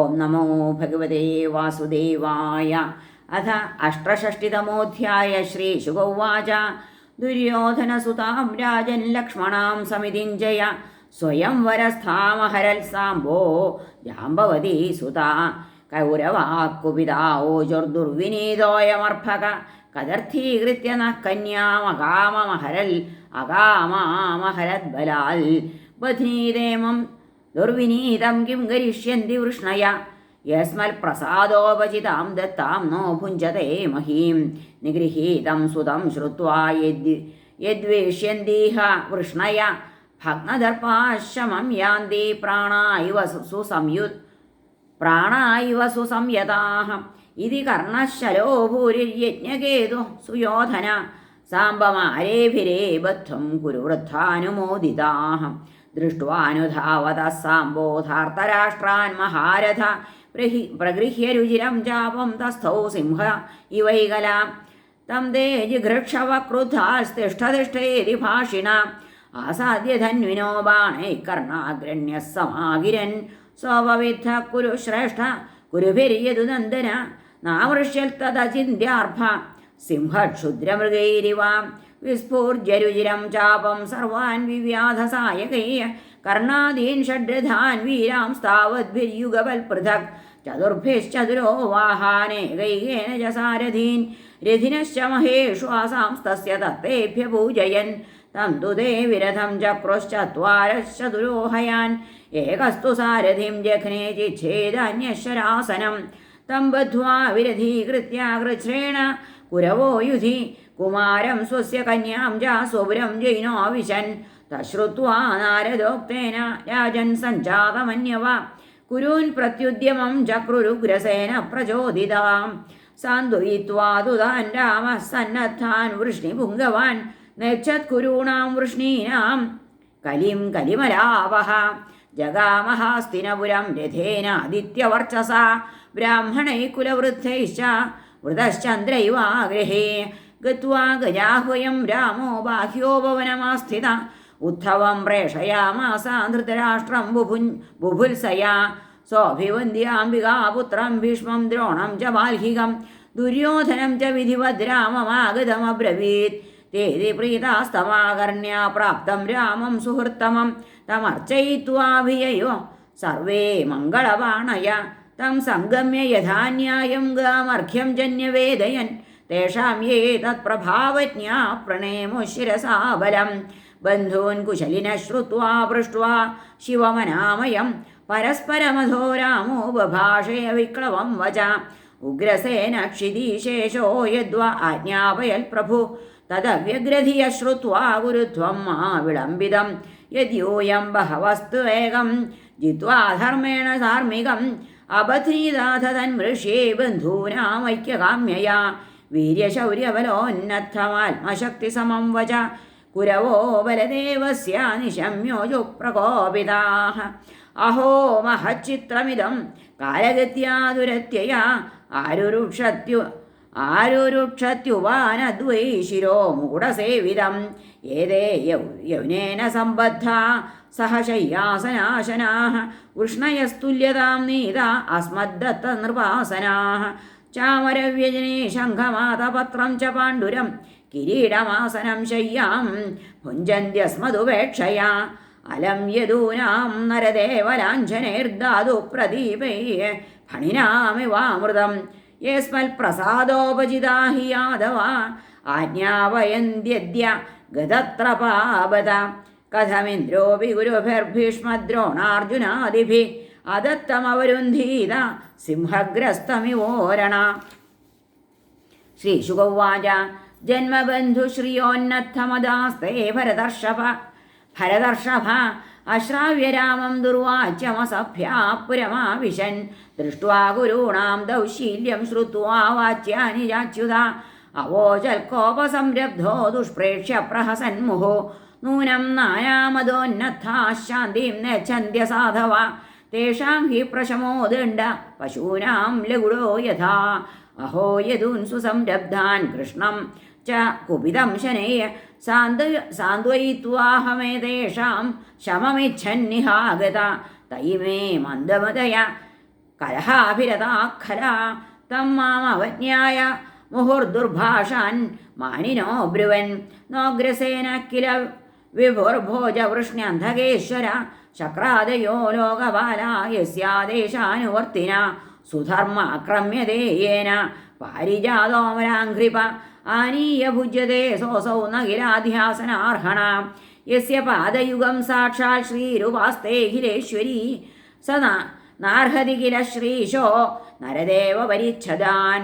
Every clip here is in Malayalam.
ഓം നമോ ഭഗവതേ വാസുദേവായ. അഥ അഷ്ടഷഷ്ടിതമോധ്യായ ശ്രീശുഗൗവാച ദുര്യോധനസുതാം രാജൻ ലക്ഷ്മണാം സമിതിഞ്ജയ സ്വയംവരസ്ഥാമഹരൽ സാംബോ ജാമ്പവതി സുതാ. കൗരവാക്കുപിതാവോജുർദുർവിനീതോയമർഭക കദർത്ഥീകൃത്യ കന്യാമകാമമഹരൽ അകാമാമഹരദ്ബലാൽ ബധ്നീതേമം ദുർവിനീതം കിം ഗരിഷ്യന്തി വൃഷ്ണയ. യസ്മൽ പ്രസാദോപചിതാം ദത്താം നോ ഭുഞ്ചതേ മഹീം. നിഗൃഹീതം സുതം ശ്രുത്വാ യദ് യദ്വേഷ്യന്തീഹ വൃഷ്ണയ. ഭഗ്നദർപ്പാശമം യാന്തി പ്രാണായുവ സുസംയു പ്രാണായുവ സുസംയതാഹ. ഇതി കർണശലോ ഭൂരിര്യജ്ഞകേതു സുയോധന. സാംബമാരേഭിരേ ബദ്ധം കുരുവൃദ്ധാനുമോദിതാഹം. दृष्ट्वानुधावतः साम्बोधार्तराष्ट्रान् महारथ प्रहि प्रगृह्य रुचिरं चापं तस्थौ सिंह इवैकलां तं ते जिघृक्षवक्रुद्धास्तिष्ठतिष्ठेति भाषिणा आसाद्य धन्विनो बाणैः कर्णाग्रण्यः समागिरन् स्वपविद्ध कुरु श्रेष्ठ कुरुभिर्यदुनन्दन नावृष्यल्तदचिन्त्यार्भ सिंहक्षुद्रमृगैरिवाम् विस्फुर्जरुजिरं चापं सर्वान् विव्याधसायकै कर्णादीन् षड्रथान् वीरां स्तावद्भिर्युगपल्पृथक् चतुर्भिश्चतुरो वाहानेकैकेन च सारथीन् रथिनश्च महेश्वासांस्तस्य तत्तेभ्य पूजयन्। तं तु ते विरथं चक्रुश्चत्वारश्चतुरोहयान्। एकस्तु सारथिं जघ्ने चिच्छेदन्यश्चरासनं। तं बद्ध्वा विरथीकृत्याकृच्छ्रेण कुरवो युधि കുമാരം സ്വസ്യ കന്യാം ജാ സ്വപുരം ജൈനോവിശൻ തശ്രുത്വാ നാരദോക്തേന രാജൻ സഞ്ജാതമന്യവ കുരൂൻ പ്രത്യുദ്യമം ചക്രുരുഗ്രസേന പ്രചോദിതാം. സാന്ത്വയിത്വാതുതാൻ രാമ സന്നദ്ധാൻ വൃഷ്ണി പുങ്കവാൻ. നക്ഷത്കുരൂണാം വൃഷ്ണീനാം കലിം കലിമലാവഹ. ജഗാമഹാസ്തിനപുരം രഥേന ആദിത്യവർച്ചസ. ബ്രാഹ്മണൈ കുലവൃദ്ധൈശ്ച. വൃതശ്ചന്ദ്രൈവാഗ്രഹേ. ഗത്വാ ഗജാഹ്വയം രാമോ ബാഹ്യോപവനമാസ്ഥിത ഉദ്ധവം പ്രേഷയാമാസ ധൃതരാഷ്ട്രം ബുഭുൻ ബുഭുത്സയാ. സോഭിവന്ദ്യാംബികാപുത്രം ഭീഷ്മം ദ്രോണം ച ബാൽഹികം. ദുര്യോധനം ച വിധിവത് രാമമാഗതമബ്രവീത്. തേതി പ്രീതാസ്തമാകർണ്യ പ്രാപ്തം രാമം സുഹൃത്തമം. തമർച്ചയിത്വാഭിയയോ സർവേ മംഗളവാണയ. തം സംഗമ്യ യഥാന്യായം ഗാമർഘ്യം ജന്യവേദയൻ. തേഷാം യേ തത്പ്രഭാവജ്ഞാ പ്രണേമു ശിരസാബലം ബന്ധൂൻ കുശലിന ശ്രുവാ പൃഷ്ട്വാ ശിവമനാമയം. പരസ്പരമധോ രാമോ ബഭാഷയ വിക്ലവം വച. ഉഗ്രസേന ക്ഷിതീശേഷോ യദ്വാ ആജ്ഞാപയൽ പ്രഭു. തദവ്യഗ്രധിയ ശ്രുവാ ഗുരുത്വം മാ വിളംബിതം. യദ്യൂയം ബഹവസ്തു വേഗം. ജിത്വാ ധർമ്മേണ ധാർമ്മികം അബധ്നീതാഥ തന്മൃഷ്യേ ബന്ധൂനാമൈക്യകാമ്യയാ. വീര്യശൗര്യബലോന്നത്തമാത്മശക്തി സമം വച കുരവോ ബലദേവസ്യ നിശമ്യോജു അഹോ മഹച്ചിത്രമിതം കാലഗത്യാതുരത്യയാ ആരുരുക്ഷത്യു ആരുരുക്ഷത്യുവാനദ്വൈ ശിരോ മുകുടസേവിതം ഏതേ യൗനേന സംബദ്ധ സഹശയ്യാസനാശനാ ഉഷ്ണയസ്തുല്യതാം നീത അസ്മദ്ദത്ത നൃപാസനാः ചാമരവ്യജനേ ശംഖമാതപത്രം ച പാണ്ഡുരം. കിരീടമാസനം ശയ്യാം ഭുഞ്ചന്ത്യസ്മതുപേക്ഷയാ അലം യദൂനാം നരദേവലാഞ്ഛനൈർദാതു പ്രദീപൈ. ഫണിനാമിവാമൃതം യേസ്മൽ പ്രസാദോപചിതാ ഹി യാദവ. ആജ്ഞാപയന്ത്യദ്യ ഗതത്ര പാപത. കഥമിന്ദ്രോപി ഗുരുഭിർഭീഷ്മദ്രോണാർജുനാദിഭി അതത്തമവരുന്ധീത സിംഹഗ്രസ്തമിവോരണ. ശ്രീശുകൗവാച ജന്മബന്ധുശ്രിയോന്നത്തമദാസ്തേ ഭരതർഷഭ. ഭരതർഷഭ അശ്രാവ്യരാമം ദുർവാച്യമസഭ്യാപുരമാവിശൻ. ദൃഷ്ട്വാ ഗുരൂണാം ദൗശീല്യം ശ്രുത്വാ വാച്യാനി ചാച്യുത. അവോചൽ കോപസംരബ്ധോ ദുഷ്പ്രേക്ഷ്യ പ്രഹസന്മുഹോ. നൂനം നായാമതോന്നത്താ ശാന്തിം നെച്ഛന്ത്യ സാധവ തേഷാം ഹി പ്രശമോ ദണ്ഡ പശൂനാം ലഘുടോ യഥാ. അഹോ യദൂൻ സുസംരബ്ധാൻ കൃഷ്ണം ച കുപിതം ശനേയ. സാന്ത സാന്ത്വയിത്വാഹമേതേഷാം ശമമിച്ഛന്നിഹാഗത തൈ മേ മന്ദമതയ കലഹാഭിരതാഖല. തം മാമവജ്ഞായ മുഹുർദുർഭാഷാൻ മാനിനോ ബ്രുവൻ. നോഗ്രസേന കില വിഭുർഭോജവൃഷ്ണ്യന്ധകേശ്വര ശക്രാദയോ ലോകപാല യസ്യാദേശാനുവർത്തിന സുധർമാക്രമ്യതേയേന പാരിജാതോമരാഘ്രിപ ആനീയ ഭുജ്യത്തെ സോസൗ നഗിരാധ്യാസനാർഹണ യസ്യ പാദയുഗം സാക്ഷാൽ ശ്രീരുപാസ്തേഖിലേശ്വരി സ നാർഹതി കില ശ്രീശോ നരദേവ പരിച്ഛദാൻ.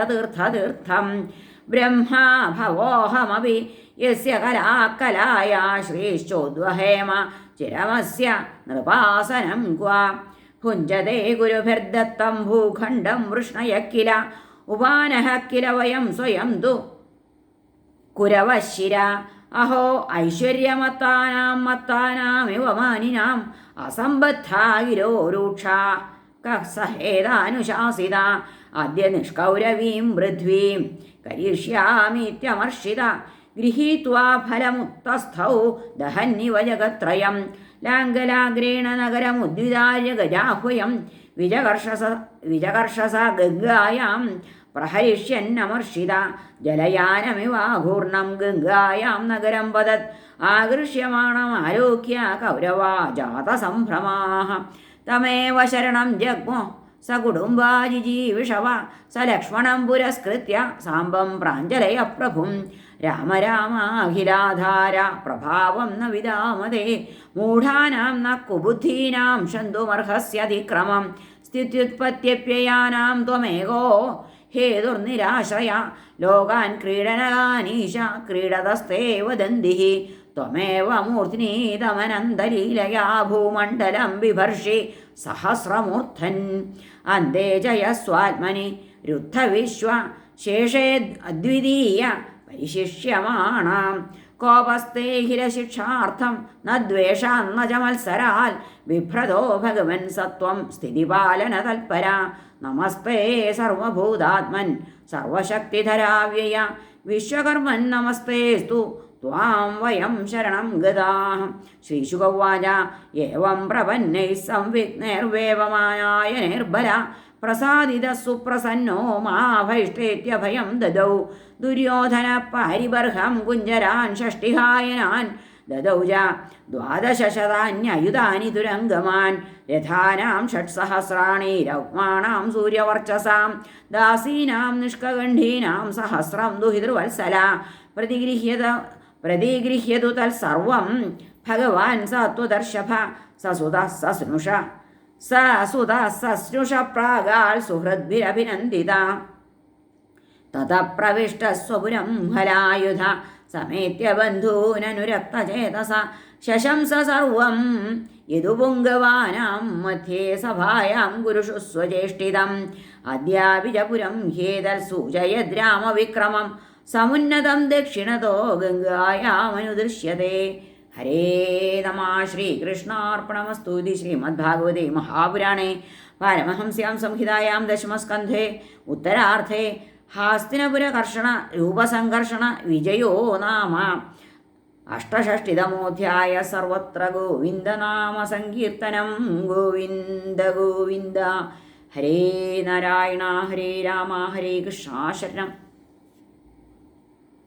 യസ്യാഘ്രിപങ്കജരജോഹിരലോകപാലിർമൗല്യുത്തമേർധൃതമുപാസിതതീർത്ഥതീർത്ഥം ബ്രഹ്മാ ഭവോഹമപി യസ്യ കലാകലായ ശ്രീശ്ചോദ്വഹേമ ചിരമസ്യ നൃപാസനം ക്വാ. ഭുഞ്ചതേ ഗുരുഭിർദത്തം ഭൂഖണ്ഡം വൃഷ്ണയ കില ഉപാനഃ കില വയം സ്വയം തു. കുരവശിര അഹോ ഐശ്വര്യമത്താനാം മത്താനാമിവ മാനിനാം അസംബദ്ധായിരോ രൂക്ഷ കസഹേതാനുശാസിത അദ്യ നിഷ്കൗരവീം പൃഥ്വീം കരിഷ്യാമീത്യമർഷിത ഗൃഹീത്വാ ഫലമുത്തസ്ഥൗ ദഹന്നിവ ജഗത്രയം ലാംഗലാഗ്രേണ നഗരമുദ്വിതാര്യ ഗജാഹ്വയം വിജകർഷസ വിജകർഷസ ഗംഗായാം പ്രഹരിഷ്യന്നമർഷിത ജലയാനമിവാഘൂർണം ഗംഗായാം നഗരം വദത് ആകൃഷ്യമാണമാലോക്യ കൗരവാ ജാതസംഭ്രമാः തമേവ ശരണം ജഗ്മോ സ കുടുംബാജിജീവിഷവ സ ലക്ഷ്മണം പുരസ്കൃത്യ സാമ്പം പ്രാഞ്ജലയ പ്രഭും. രാമ രാമാഖിലാധാര പ്രഭാവം ന വിദാമതേ മൂഢാനാം ന കുബുദ്ധീനാം ഷന്തുമർഹസ്യതിക്രമം സ്ഥിത്യുത്പത്യപ്യയാനാം ത്വമേകോ ഹേതുർനിരാശയ ലോകാൻ ക്രീഡനകാനീശ ക്രീഡതസ്തേ വദന്തി ത്വമേവ മൂർധ്നീതമനന്തലീലയാ ഭൂമണ്ഡലം ബിഭർഷി സഹസ്രമൂർധൻ അന്തേ ജയസ്വാത്മനി രുദ്ധവിശ്വ ശേഷേ അദ്വിതീയ പരിശിഷ്യമാണാം കോപസ്തേ ഹിരശിക്ഷാർത്ഥം ന ദ്വേഷാന്ന ച മത്സരാൽ ബിഭ്രതോ ഭഗവൻ സത്വം സ്ഥിതിപാലന തൽപര. നമസ്തേ സർവഭൂതാത്മൻ സർവശക്തിധരാവ്യയ. വിശ്വകർമ്മൻ നമസ്തേസ്തു ത്വാം വയം ശരണം ഗതാഃ ശ്രീശുകവാച ഏവം പ്രപന്നൈः സംവിഘ്നൈർവേവമാനായ നിർബല പ്രസാദിത സുപ്രസന്നോ മാഭൈഷ്ടേത്യഭയം ദദൗ ദുര്യോധന പാരിബർഹം കുഞ്ചരാൻ ഷഷ്ടിഹായനാൻ ദദൗജ ച ദ്വാദശശതാന്യയുധാനി തുരങ്കമാൻ രഥാനാം ഷട്സഹസ്രാണി രൗക്മാണാം സൂര്യവർച്ചസാം ദാസീനാം നിഷ്കകണ്ഠീനാം സഹസ്രം ദുഹിതൃവത്സല പ്രതിഗൃഹ്യത പ്രതിഗൃഹ്യതു തത്സർവം ഭഗവാൻ സത്വദർശഭ സസുത സസ്നുഷ സസുത സസ്നുഷ പ്രാഗാൽ സുഹൃദ്ഭിരഭിനന്ദിത. തത പ്രവിഷ്ടസ്വപുരം ഫലായുധ സമേത്യ ബന്ധൂനനുരക്തചേതസ ശശംസ സർവം. യദുപുങ്കവാനാം മധ്യേ സഭായാം ഗുരുഷു സ്വചേഷ്ടിതം. അദ്യാപിജപുരം ഹേതൽ സൂചയദ്രാമവിക്രമം സമുന്നതം ദക്ഷിണതോ ഗംഗായാമനുദൃശ്യതേ ഹരേ നമ ശ്രീകൃഷ്ണാർപ്പണമസ്തുതി ശ്രീമദ്ഭാഗവതേ മഹാപുരാണേ. പാരമഹംസ്യാം സംഹിതായാം ദശമസ്കന്ധേ. ഉത്തരാർത്ഥേ ഹാസ്തിനപുരകർഷണ രൂപസംഘർഷണ വിജയോ നാമ. അഷ്ടഷഷ്ടിതമോധ്യായ സർവത്ര ഗോവിന്ദനാമ സങ്കീർത്തനം. ഗോവിന്ദ ഗോവിന്ദ. ഹരേ നാരായണ ഹരേ രാമ ഹരേ കൃഷ്ണ ശരണം